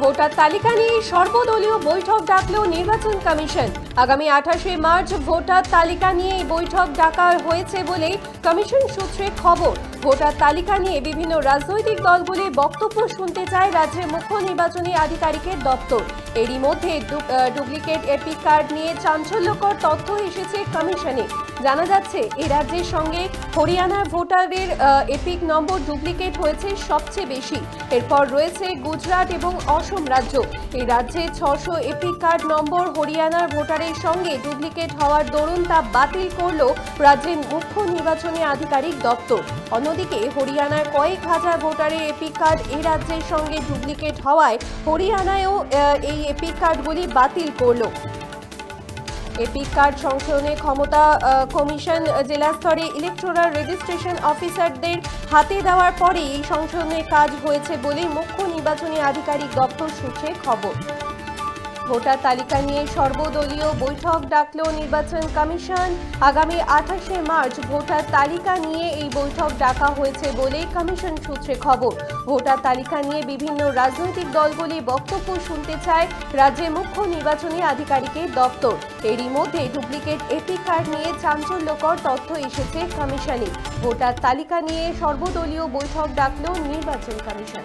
Voter তালিকা নিয়ে সর্বদলীয় বৈঠক ডাকল নির্বাচন কমিশন। আগামী আঠাশে মার্চ ভোটার তালিকা নিয়ে বৈঠক ডাকা হয়েছে বলে কমিশন সূত্রে খবর। ভোটার তালিকা নিয়ে বিভিন্ন রাজনৈতিক দলগুলি বক্তব্য শুনতে চায় রাজ্যের মুখ্য নির্বাচনী আধিকারিকের দপ্তর। এরই মধ্যে ডুপ্লিকেট এপিক কার্ড নিয়ে চাঞ্চল্যকর তথ্য এসেছে কমিশনে। জানা যাচ্ছে এই রাজ্যের সঙ্গে হরিয়ানার ভোটারের এপিক নম্বর ডুপ্লিকেট হয়েছে সবচেয়ে বেশি। এরপর রয়েছে গুজরাট এবং অসম রাজ্য। এই রাজ্যে ছশো এপিক কার্ড নম্বর হরিয়ানার ভোটারের সঙ্গে ডুপ্লিকেট হওয়ার দরুন তা বাতিল করল রাজ্যের মুখ্য নির্বাচনী আধিকারিক দপ্তর। অন্যদিকে হরিয়ানার কয়েক হাজার ভোটারের এপিক কার্ড এই রাজ্যের সঙ্গে ডুপ্লিকেট হওয়ায় হরিয়ানায়ও এই এপিক কার্ডগুলি বাতিল করল। এপিক কার্ড সংশোধনে ক্ষমতা কমিশন জেলা স্তরে ইলেকট্রাল রেজিস্ট্রেশন অফিসারদের হাতে দেওয়ার পরেই এই সংশোধনের কাজ হয়েছে বলে মুখ্য নির্বাচনী আধিকারিক দপ্তর সূত্রে খবর। ভোটার তালিকা নিয়ে সর্বদলীয় বৈঠক ডাকল নির্বাচন কমিশন। আগামী আঠাশে মার্চ ভোটার তালিকা নিয়ে এই বৈঠক ডাকা হয়েছে বলে কমিশন সূত্রে খবর। ভোটার তালিকা নিয়ে বিভিন্ন রাজনৈতিক দলগুলি বক্তব্য শুনতে চায় রাজ্যের মুখ্য নির্বাচনী আধিকারিকের দপ্তর। এরই মধ্যে ডুপ্লিকেট এপি কার্ড নিয়ে চাঞ্চল্যকর তথ্য এসেছে কমিশনে। ভোটার তালিকা নিয়ে সর্বদলীয় বৈঠক ডাকল নির্বাচন কমিশন।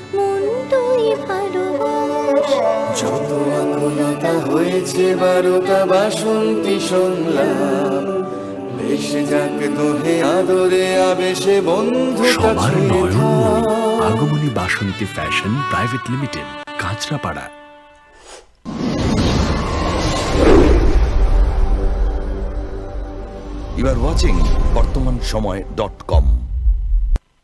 মন তুই ভালোবাস। যত আকুলতা হয়েছে বারোটা বাসন্তী সংলাপ ভেসে যাক দোহে আদরে আবেশে বন্ধুটা সবার নয়ন Agomoni Basanti fashion private limited Kanchrapara. You are watching Bartaman Samay dot com